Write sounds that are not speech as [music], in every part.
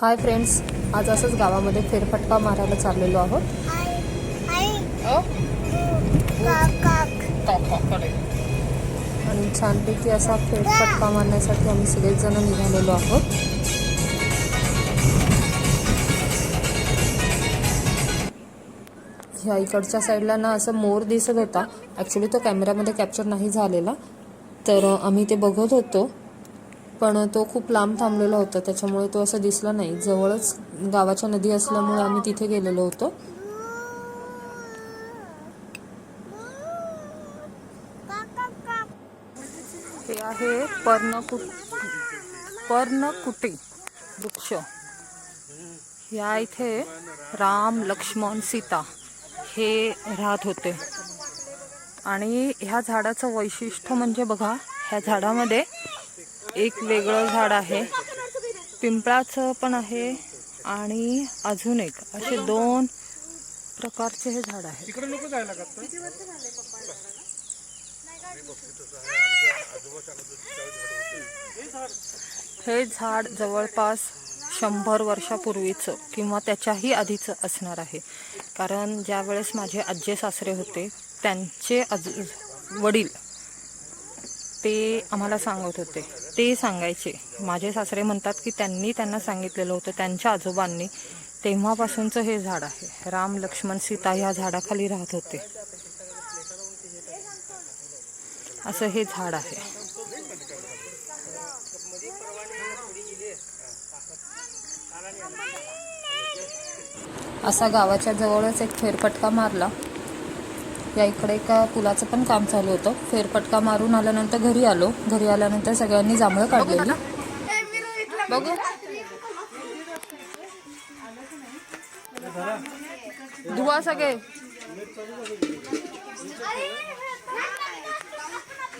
Hi friends आज असंच गावामध्ये फेरफटका मारायला चाललेलो आहोत. आणि छानपैकी असा फेरफटका मारण्यासाठी आम्ही सगळेच जण निघालेलो आहोत. ह्या इकडच्या साईडला ना असं मोर दिसत होता. ॲक्च्युली तो कॅमेऱ्यामध्ये कॅप्चर नाही झालेला. तर आम्ही ते बघत होतो. पण तो खूप लांब थांबलेला होता त्याच्यामुळे तो असं दिसला नाही. जवळच गावाच्या नदी असल्यामुळे आम्ही तिथे गेलेलो होतो. हे आहे पर्णकुट पर्णकुटी वृक्ष. या इथे राम लक्ष्मण सीता हे राहत होते. आणि ह्या झाडाचं वैशिष्ट्य म्हणजे बघा ह्या झाडामध्ये एक वेगळं झाड आहे. पिंपळाचं पण आहे आणि अजून एक. असे दोन प्रकारचे हे झाड आहे? हे झाड जवळपास शंभर वर्षापूर्वीचं किंवा त्याच्याही आधीचं असणार आहे. कारण ज्या वेळेस माझे आज्जे सासरे होते त्यांचे आज वडील ते आम्हाला सांगत होते. ते सांगायचे. माझे सासरे म्हणतात की त्यांनी त्यांना सांगितलेलं होतं त्यांच्या आजोबांनी. तेव्हापासूनचं हे झाड आहे. राम लक्ष्मण सीता ह्या झाडाखाली राहत होते. असं हे झाड आहे. असा गावाच्या जवळच एक फेरफटका मारला. या इकडे एका पुलाचं पण काम चालू होतं. फेरपटका मारून आल्यानंतर घरी आलो. घरी आल्यानंतर सगळ्यांनी जांभळं काढलेली. बघू. धुवा सगळे.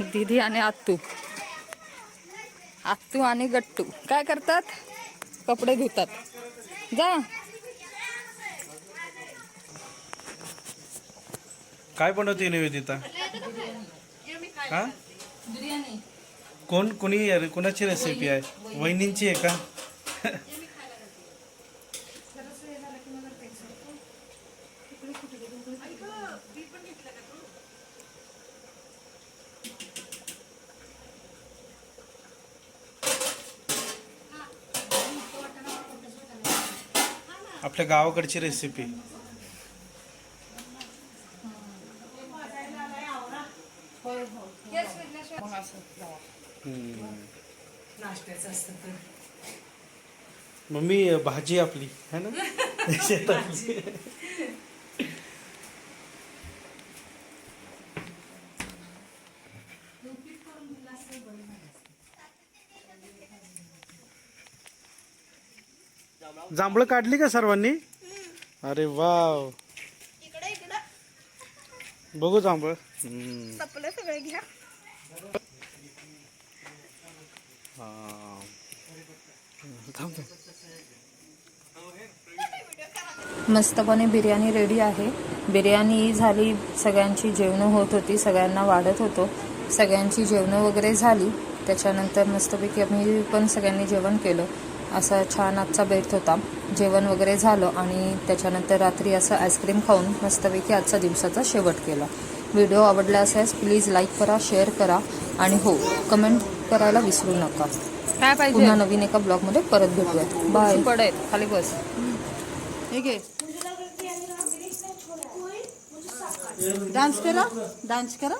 दीदी आणि आत्तू. आत्तू आणि गट्टू. काय करतात? कपडे धुतात. जा. काय बनवते निवेदिता? हा? कोण कोणी कोणाची रेसिपी आहे? वहिनींची आहे का? आपल्या गावाकडची रेसिपी मम्मी भाजी आपली है ना? शेतातली [laughs] जांभळं काढली का सर्वांनी? अरे वाव. बघू जांभळ. हा. घ्या. मस्तपणे बिर्याणी रेडी आहे. बिर्याणी झाली सगळ्यांची जेवणं होत होती सगळ्यांना वाढत होतो. सगळ्यांची जेवणं वगैरे झाली. त्याच्यानंतर मस्तपैकी आम्ही पण सगळ्यांनी जेवण केलं. असा छान आजचा बेट होता. जेवण वगैरे झालं आणि त्याच्यानंतर रात्री असं आईस्क्रीम खाऊन मस्तपैकी आजचा दिवसाचा शेवट केला. व्हिडिओ आवडला असेल प्लीज लाईक करा शेअर करा आणि हो कमेंट करायला विसरू नका. काय पाहिजे? पुन्हा नवीन एका ब्लॉगमध्ये परत भेटूयात. बाय पडेल खाली बस. हे घे. डान्स करा डान्स करा.